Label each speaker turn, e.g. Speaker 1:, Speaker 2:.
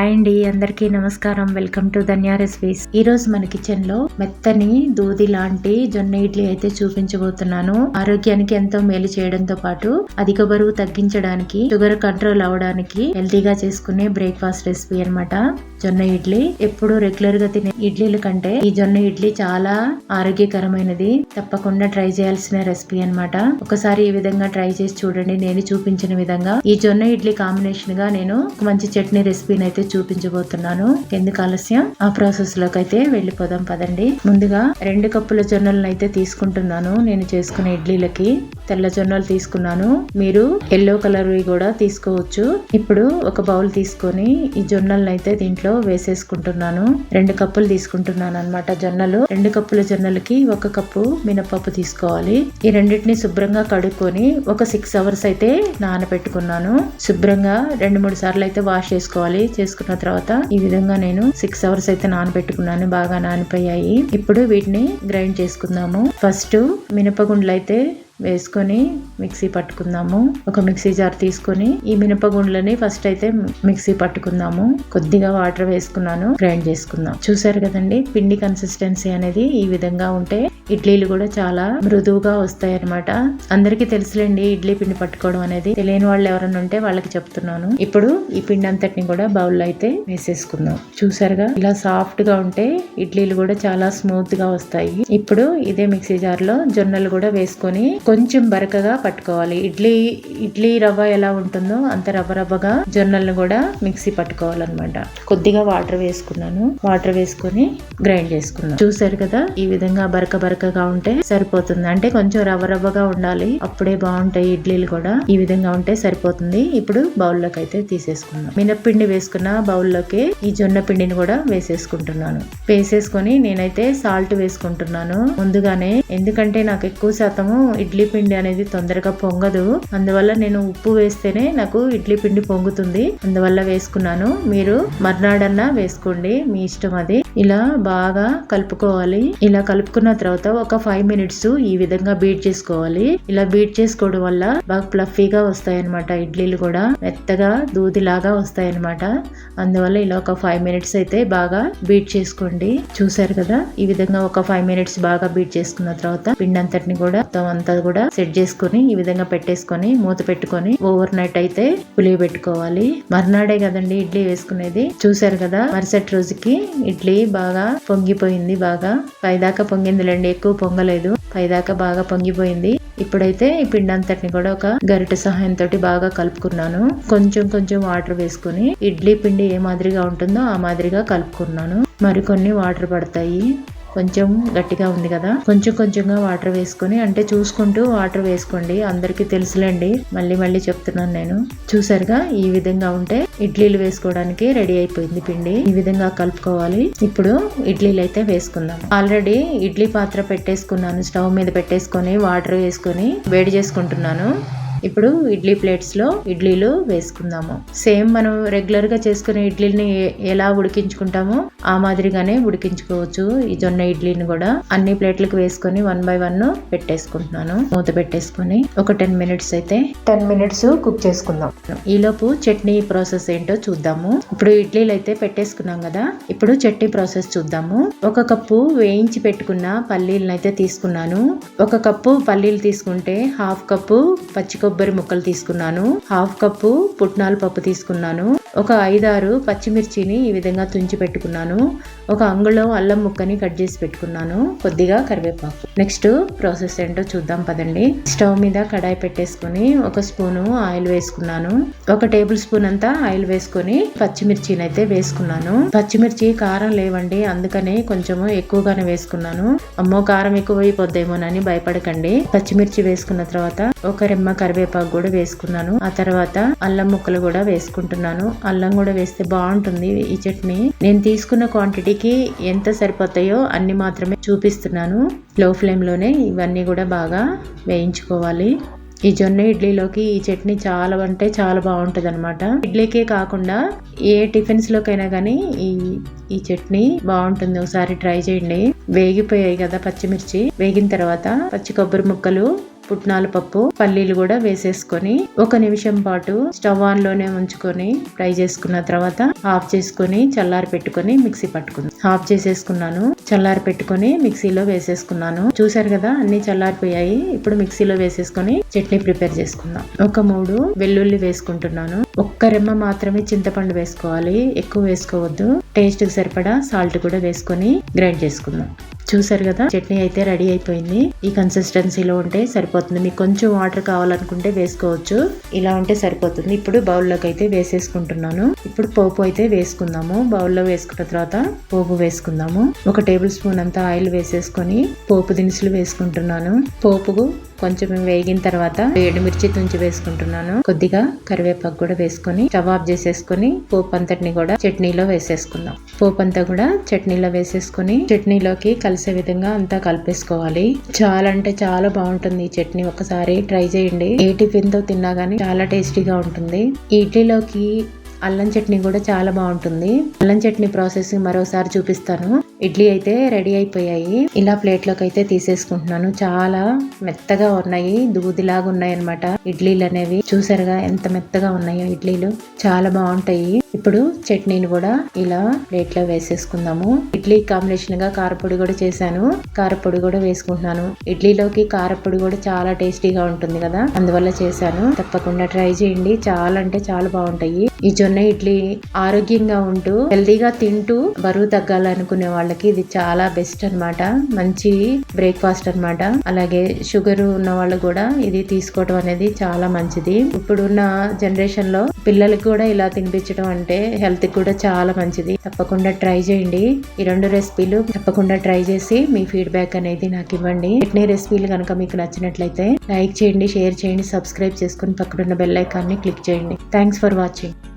Speaker 1: Hi అండి అందరికీ నమస్కారం. Welcome to Dhanya recipes. ఈ రోజు మన కిచెన్లో మెత్తని దూది లాంటి జొన్న ఇడ్లీ అయితే చూపించబోతున్నాను. ఆరోగ్యానికి ఎంతో మేలు చేయడంతో పాటు అధిక బరువు తగ్గించడానికి షుగర్ కంట్రోల్ అవడానికి హెల్తీగా చేసుకునే బ్రేక్ఫాస్ట్ రెసిపీ అన్నమాట. జొన్న ఇడ్లీ. ఎప్పుడు రెగ్యులర్గా తినే ఇడ్లీల కంటే ఈ జొన్న ఇడ్లీ చాలా ఆరోగ్యకరమైనది. తప్పకుండా ట్రై చేయాల్సిన రెసిపీ అన్నమాట. ఒకసారి ఈ విధంగా ట్రై చేసి చూడండి. నేను చూపించిన విధంగా ఈ జొన్న ఇడ్లీ కాంబినేషన్గా నేను ఒక మంచి చట్నీ రెసిపీని అయితే చూపించబోతున్నాను. ఎందుకు ఆలస్యం? ఆ ప్రాసెస్లోకి అయితే వెళ్ళిపోదాం పదండి. ముందుగా రెండు కప్పుల జొన్నలను అయితే తీసుకుంటున్నాను నేను చేసుకునే ఇడ్లీలకి. తెల్ల జొన్నలు తీసుకున్నాను. మీరు ఎల్లో కలర్ కూడా తీసుకోవచ్చు. ఇప్పుడు ఒక బౌల్ తీసుకొని ఈ జొన్నలను అయితే దీంట్లో వేసేసుకుంటున్నాను. రెండు కప్పులు తీసుకుంటున్నాను అన్నమాట జొన్నలు. రెండు కప్పుల జొన్నలకి ఒక కప్పు మినపప్పు తీసుకోవాలి. ఈ రెండింటిని శుభ్రంగా కడుక్కొని ఒక సిక్స్ అవర్స్ అయితే నానబెట్టుకున్నాను. శుభ్రంగా రెండు మూడు సార్లు అయితే వాష్ చేసుకోవాలి. చేసుకున్న తర్వాత ఈ విధంగా నేను సిక్స్ అవర్స్ అయితే నానబెట్టుకున్నాను. బాగా నానిపోయాయి. ఇప్పుడు వీటిని గ్రైండ్ చేసుకుందాము. ఫస్ట్ మినపగుండ్లు అయితే వేసుకొని మిక్సీ పట్టుకుందాము. ఒక మిక్సీ జార్ తీసుకొని ఈ మినపగుండ్లని ఫస్ట్ అయితే మిక్సీ పట్టుకుందాము. కొద్దిగా వాటర్ వేసుకున్నాను గ్రైండ్ చేసుకుందాం. చూసారు కదండి పిండి కన్సిస్టెన్సీ అనేది ఈ విధంగా ఉంటే ఇడ్లీలు కూడా చాలా మృదువుగా వస్తాయి అనమాట అందరికీ తెలుసులేండి ఇడ్లీ పిండి పట్టుకోవడం అనేది. తెలియని వాళ్ళు ఎవరైనా ఉంటే వాళ్ళకి చెప్తున్నాను. ఇప్పుడు ఈ పిండి అంతటిని కూడా బౌల్లో అయితే వేసేసుకుందాం. చూసారుగా ఇలా సాఫ్ట్గా ఉంటే ఇడ్లీలు కూడా చాలా స్మూత్గా వస్తాయి. ఇప్పుడు ఇదే మిక్సీ జార్లో జొన్నలు కూడా వేసుకొని కొంచెం బరకగా పట్టుకోవాలి. ఇడ్లీ ఇడ్లీ రవ్వ ఎలా ఉంటుందో అంత రవ్వ రవ్వగా జొన్నలను కూడా మిక్సీ పట్టుకోవాలన్నమాట. కొద్దిగా వాటర్ వేసుకున్నాను. వాటర్ వేసుకొని గ్రైండ్ చేసుకున్నాను చూసారు కదా ఈ విధంగా బరక బరకగా ఉంటే సరిపోతుంది. అంటే కొంచెం రవ్వ రవ్వగా ఉండాలి. అప్పుడే బాగుంటాయి ఇడ్లీలు కూడా. ఈ విధంగా ఉంటే సరిపోతుంది. ఇప్పుడు బౌల్లోకి అయితే తీసేసుకున్నాం మినప్పిండి వేసుకున్న బౌల్లోకి ఈ జొన్న పిండిని కూడా వేసేసుకుంటున్నాను. వేసేసుకొని నేనైతే సాల్ట్ వేసుకుంటున్నాను. ముందుగానే ఎందుకంటే నాకు ఎక్కువ శాతము ఇడ్లీ పిండి అనేది తొందరగా పొంగదు. అందువల్ల నేను ఉప్పు వేస్తేనే నాకు ఇడ్లీ పిండి పొంగుతుంది. అందువల్ల వేసుకున్నాను. మీరు మర్నాడన్నా వేసుకోండి. మీ ఇష్టం అది. ఇలా బాగా కలుపుకోవాలి. ఇలా కలుపుకున్న తర్వాత ఒక ఫైవ్ మినిట్స్ ఈ విధంగా బీట్ చేసుకోవాలి. ఇలా బీట్ చేసుకోవడం వల్ల బాగా ఫ్లఫీగా వస్తాయి అనమాట ఇడ్లీలు కూడా. మెత్తగా దూదిలాగా వస్తాయి అనమాట అందువల్ల ఇలా ఒక ఫైవ్ మినిట్స్ అయితే బాగా బీట్ చేసుకోండి. చూసారు కదా? ఈ విధంగా ఒక ఫైవ్ మినిట్స్ బాగా బీట్ చేసుకున్న తర్వాత పిండి అంతటిని కూడా మొత్తం అంతా కూడా సెట్ చేసుకొని ఈ విధంగా పెట్టేసుకొని మూత పెట్టుకొని ఓవర్ నైట్ అయితే పులియ పెట్టుకోవాలి మర్నాడే కదండి ఇడ్లీ వేసుకునేది? చూసారు కదా? మరుసటి రోజుకి ఇడ్లీ బాగా పొంగిపోయింది బాగా. పైదాకా పొంగిందిలేండి ఎక్కువ పొంగలేదు. పైదాకా బాగా పొంగిపోయింది. ఇప్పుడైతే ఈ పిండి అంతటిని కూడా ఒక గరిటె సహాయంతో బాగా కలుపుకున్నాను. కొంచెం కొంచెం వాటర్ వేసుకుని ఇడ్లీ పిండి ఏ మాదిరిగా ఉంటుందో ఆ మాదిరిగా కలుపుకున్నాను. మరికొన్ని వాటర్ పడతాయి. కొంచెం గట్టిగా ఉంది కదా. కొంచెం కొంచెంగా వాటర్ వేసుకొని అంటే చూసుకుంటూ వాటర్ వేసుకోండి. అందరికీ తెలుసులేండి. మళ్ళీ మళ్ళీ చెప్తున్నాను నేను. చూసారుగా? ఈ విధంగా ఉంటే ఇడ్లీలు వేసుకోవడానికి రెడీ అయిపోయింది పిండి. ఈ విధంగా కలుపుకోవాలి. ఇప్పుడు ఇడ్లీలు అయితే వేసుకుందాం. ఆల్రెడీ ఇడ్లీ పాత్ర పెట్టేసుకున్నాను. స్టవ్ మీద పెట్టేసుకొని వాటర్ వేసుకొని వేడి చేసుకుంటున్నాను. ఇప్పుడు ఇడ్లీ ప్లేట్స్లో ఇడ్లీలు వేసుకుందాము. సేమ్ మనం రెగ్యులర్గా చేసుకునే ఇడ్లీని ఎలా ఉడికించుకుంటామో ఆ మాదిరిగానే ఉడికించుకోవచ్చు. ఈ జొన్న ఇడ్లీని కూడా అన్ని ప్లేట్లకు వేసుకొని వన్ బై వన్ పెట్టేసుకుంటున్నాను. మూత పెట్టేసుకొని ఒక టెన్ మినిట్స్ అయితే టెన్ మినిట్స్ కుక్ చేసుకుందాం. ఈలోపు చట్నీ ప్రాసెస్ ఏంటో చూద్దాము. ఇప్పుడు ఇడ్లీలు అయితే పెట్టేసుకున్నాం కదా ఇప్పుడు చట్నీ ప్రాసెస్ చూద్దాము. ఒక కప్పు వేయించి పెట్టుకున్న పల్లీలను అయితే తీసుకున్నాను. ఒక కప్పు పల్లీలు తీసుకుంటే హాఫ్ కప్పు పచ్చి కొబ్బరి ముక్కలు తీసుకున్నాను. హాఫ్ కప్పు పుట్నాల పప్పు తీసుకున్నాను. ఒక ఐదారు పచ్చిమిర్చిని ఈ విధంగా తుంచి పెట్టుకున్నాను. ఒక అంగుళం అల్లం ముక్కని కట్ చేసి పెట్టుకున్నాను. కొద్దిగా కరివేపాకు. నెక్స్ట్ ప్రాసెస్ ఏంటో చూద్దాం పదండి. స్టవ్ మీద కడాయి పెట్టేసుకొని ఒక స్పూను ఆయిల్ వేసుకున్నాను. ఒక టేబుల్ స్పూన్ అంతా ఆయిల్ వేసుకొని పచ్చిమిర్చిని అయితే వేసుకున్నాను. పచ్చిమిర్చి కారం లేవండి అందుకనే కొంచెము ఎక్కువగానే వేసుకున్నాను. అమ్మో కారం ఎక్కువ అయిపోద్దేమోనని భయపడకండి. పచ్చిమిర్చి వేసుకున్న తర్వాత ఒక రెమ్మ కరివేపాకు కూడా వేసుకున్నాను. ఆ తర్వాత అల్లం ముక్కలు కూడా వేసుకుంటున్నాను. అల్లం కూడా వేస్తే బాగుంటుంది ఈ చట్నీ. నేను తీసుకున్న క్వాంటిటీకి ఎంత సరిపోతాయో అన్ని మాత్రమే చూపిస్తున్నాను. లో ఫ్లేమ్లోనే ఇవన్నీ కూడా బాగా వేయించుకోవాలి. ఈ జొన్న ఇడ్లీలోకి ఈ చట్నీ చాలా అంటే చాలా బాగుంటుంది అనమాట ఇడ్లీకే కాకుండా ఏ టిఫిన్స్ లోకైనా కానీ ఈ ఈ చట్నీ బాగుంటుంది. ఒకసారి ట్రై చేయండి. వేగిపోయాయి కదా పచ్చిమిర్చి. వేగిన తర్వాత పచ్చి కొబ్బరి ముక్కలు పుట్నాల పప్పు పల్లీలు కూడా వేసేసుకొని ఒక నిమిషం పాటు స్టవ్ ఆన్లోనే ఉంచుకొని ఫ్రై చేసుకున్న తర్వాత ఆఫ్ చేసుకొని చల్లారి పెట్టుకొని మిక్సీ పట్టుకుంది. ఆఫ్ చేసేసుకున్నాను చల్లారి పెట్టుకొని మిక్సీలో వేసేసుకున్నాను. చూసారు కదా అన్ని చల్లారిపోయాయి. ఇప్పుడు మిక్సీలో వేసేసుకొని చట్నీ ప్రిపేర్ చేసుకుందాం. ఒక మూడు వెల్లుల్లి వేసుకుంటున్నాను. ఒక్క రెమ్మ మాత్రమే చింతపండు వేసుకోవాలి. ఎక్కువ వేసుకోవద్దు. టేస్ట్కి సరిపడా సాల్ట్ కూడా వేసుకొని గ్రైండ్ చేసుకుందాం. చూసారు కదా? చట్నీ అయితే రెడీ అయిపోయింది. ఈ కన్సిస్టెన్సీలో ఉంటే సరిపోతుంది. మీకు కొంచెం వాటర్ కావాలనుకుంటే వేసుకోవచ్చు. ఇలా ఉంటే సరిపోతుంది. ఇప్పుడు బౌల్లోకి అయితే వేసేసుకుంటున్నాను. ఇప్పుడు పోపు అయితే వేసుకుందాము. బౌల్లో వేసుకున్న తర్వాత పోపు వేసుకుందాము. ఒక టేబుల్ స్పూన్ అంతా ఆయిల్ వేసేసుకొని పోపు దినుసులు వేసుకుంటున్నాను. పోపుకు కొంచెం వేగిన తర్వాత ఎండుమిర్చి తుంచి వేసుకుంటున్నాను. కొద్దిగా కరివేపాకు కూడా వేసుకొని స్టవ్ ఆఫ్ చేసేసుకొని పోపు అంతటిని కూడా చట్నీలో వేసేసుకుందాం. పోపు అంతా కూడా చట్నీలో వేసేసుకొని చట్నీలోకి కలిసే విధంగా అంతా కలిపేసుకోవాలి. చాలా అంటే చాలా బాగుంటుంది ఈ చట్నీ. ఒకసారి ట్రై చేయండి. ఏ టిఫిన్తో తిన్నా కానీ చాలా టేస్టీగా ఉంటుంది. ఇడ్లీలోకి అల్లం చట్నీ కూడా చాలా బాగుంటుంది. అల్లం చట్నీ ప్రాసెస్ మరోసారి చూపిస్తాను. ఇడ్లీ అయితే రెడీ అయిపోయాయి. ఇలా ప్లేట్లోకి అయితే తీసేసుకుంటున్నాను. చాలా మెత్తగా ఉన్నాయి. దూదిలాగా ఉన్నాయి అనమాట ఇడ్లీలు అనేవి. చూసారుగా ఎంత మెత్తగా ఉన్నాయో ఇడ్లీలు. చాలా బాగుంటాయి. ఇప్పుడు చట్నీని కూడా ఇలా ప్లేట్లో వేసేసుకుందాము. ఇడ్లీ కాంబినేషన్గా కారపొడి కూడా చేశాను. కారపొడి కూడా వేసుకుంటున్నాను. ఇడ్లీలోకి కారపొడి కూడా చాలా టేస్టీగా ఉంటుంది కదా. అందువల్ల చేశాను. తప్పకుండా ట్రై చేయండి. చాలా అంటే చాలా బాగుంటాయి. ఈ జొన్న ఇడ్లీ ఆరోగ్యంగా ఉంటూ హెల్దీగా తింటూ బరువు తగ్గాలనుకునే వాళ్ళు వాళ్ళకి ఇది చాలా బెస్ట్ అన్నమాట. మంచి బ్రేక్ఫాస్ట్ అన్నమాట. అలాగే షుగర్ ఉన్న వాళ్ళు కూడా ఇది తీసుకోవడం అనేది చాలా మంచిది. ఇప్పుడున్న జనరేషన్లో పిల్లలకి కూడా ఇలా తినిపించడం అంటే హెల్త్ కూడా చాలా మంచిది. తప్పకుండా ట్రై చేయండి. ఈ రెండు రెసిపీలు తప్పకుండా ట్రై చేసి మీ ఫీడ్బ్యాక్ అనేది నాకు ఇవ్వండి. ఇట్నే రెసిపీలు కనుక మీకు నచ్చినట్లయితే లైక్ చేయండి షేర్ చేయండి సబ్స్క్రైబ్ చేసుకుని పక్కనున్న బెల్ ఐకాన్ని క్లిక్ చేయండి. Thanks for watching